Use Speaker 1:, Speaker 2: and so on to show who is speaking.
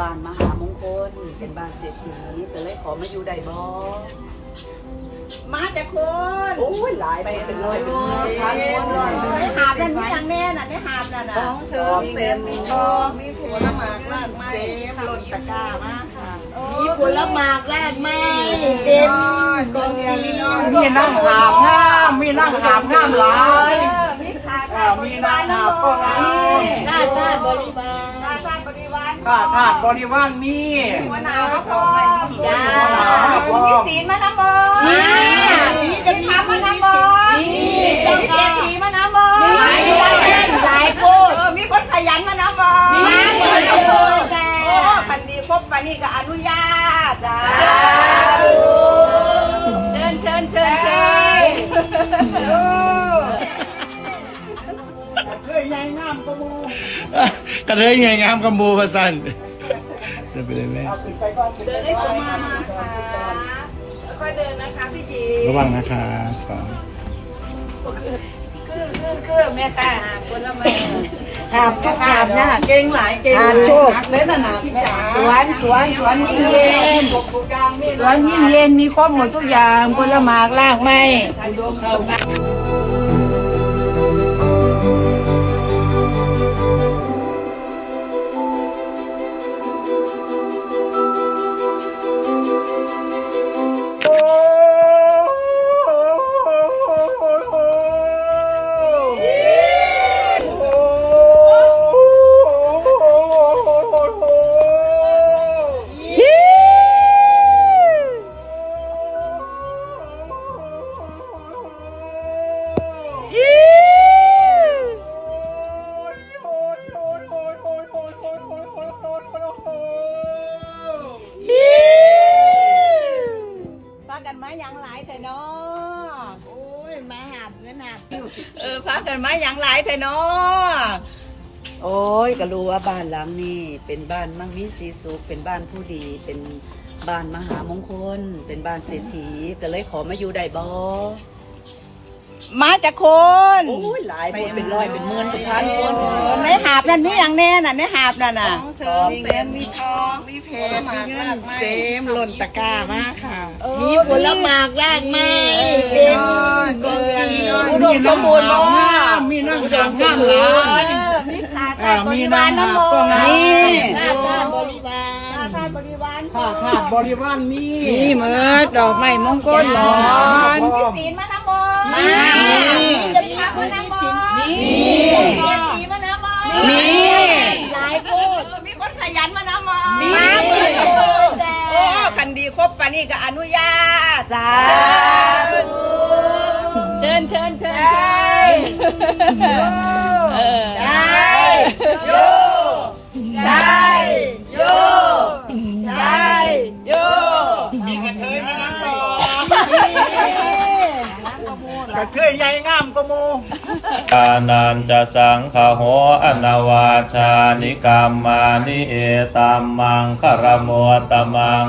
Speaker 1: บ้านมหามงคลเป็นบ้านเศรษฐีแต่เลยขอมาอยู่ได้บ่
Speaker 2: มาจากคน
Speaker 1: โอ้ยหลายไปเป็นร้อยเป็นหมื่นพันคนเลย
Speaker 2: ไอ้หาบนั่นมีอย่างแน่น่ะไอ้หาบนั่นน่ะ
Speaker 3: ของเธอเต็มมีทองมีผลหมากมากไม้
Speaker 2: เต็มหล่นตะกร้ามากค่ะ
Speaker 3: มีผลหมากรากไม้เต็มกองมีน้อง
Speaker 4: มีนั่งหาบงามมีนั่งหาบงามหลาย
Speaker 2: เออมีขา
Speaker 4: เออมีนางหาบก็งาม
Speaker 3: หน้าตาบริบาล
Speaker 2: ข้าทาสบริวาร
Speaker 4: ข้าทาสบริวารมี
Speaker 2: หัวหนาวพอ
Speaker 3: จ้า
Speaker 2: มีศีลมานะบอ
Speaker 3: มีมีจะมี
Speaker 2: ทำมานะบอ
Speaker 3: มี
Speaker 2: ระเท
Speaker 5: ยไงงามกำบูพะสันเดินไปเลยแม่
Speaker 4: เอาขึ้นไปก่อน
Speaker 2: เดินได้สมามาค่ะค่อยๆเดินนะคะพี่จี
Speaker 5: ระวังนะคะสอง
Speaker 2: คือคือคือแม่ค่คนละแม่
Speaker 3: หาบทุกหาบนะ
Speaker 2: เก่งหลายเก่ง
Speaker 3: หาบโชค
Speaker 2: เลยนะนะพี่จ๋า
Speaker 3: สวนสวนสวนยิ่งเย็นสวนยิ่งเย็นมีครบหมดทุกอย่างผลหมากรากไม้
Speaker 2: ย่างหลายแต่เนาะ
Speaker 3: โอ้ยมาหาบเงินหาบผิว
Speaker 2: เออพากันมาอย่างหลายแต่เนาะ
Speaker 1: โอ้ยก็รู้ว่าบ้านหลังนี้เป็นบ้านมั่งมีสีสุขเป็นบ้านผู้ดี เป็นบ้านมหามงคล เป็นบ้านเศรษฐีก็เลยขอมาอยู่ได้บ่
Speaker 2: มาจากคน
Speaker 1: โอ้ยหลายไปเป็นร้อยเป็นหมื่นเป็นพันคน
Speaker 2: ในหาบนั่นมีอย่างแน่น่ะในหาบนั่นน่ะ
Speaker 3: ของเธอมีเงินมีทองมีเพชรมีเงิน
Speaker 2: เต็มหล่นตะกร้ามากค่ะ
Speaker 3: มีีผลหมากรากไม้เต็มกองมีน้อง
Speaker 2: อุดมสมบูรณ์บ่
Speaker 4: มีนั่งหาบงามหลาย
Speaker 2: มีขา
Speaker 4: เอ
Speaker 2: ทาบริ
Speaker 4: วา
Speaker 2: รนะ
Speaker 4: บ
Speaker 2: โม
Speaker 4: ก็งาม
Speaker 3: หน้าตาบริบา
Speaker 2: ขา
Speaker 3: ล
Speaker 2: ทาบริวาร
Speaker 4: ข้าทาบริวารมี
Speaker 3: มีเมือดอกไม้มงคลหลอน
Speaker 2: มีศีลมานะโม
Speaker 3: มี
Speaker 2: จะมีพระมานะโมมีเศรษฐีมานะโม
Speaker 3: มี
Speaker 2: หลายพูดมีคนขยันมานะโม
Speaker 3: มี
Speaker 2: คันดีครบปานี้ก็อนุญาตสาธุเชิญเชิญเชิญเชิญเออ
Speaker 3: ได้โย
Speaker 2: ได้โยได้โย
Speaker 4: มีกระเทยมานั่งก่อกระเทยใหญ่งามกระมู
Speaker 6: ทานันจะสังขโหอนาวาชานิกรรมานิเอตัมมังคารโมตมัง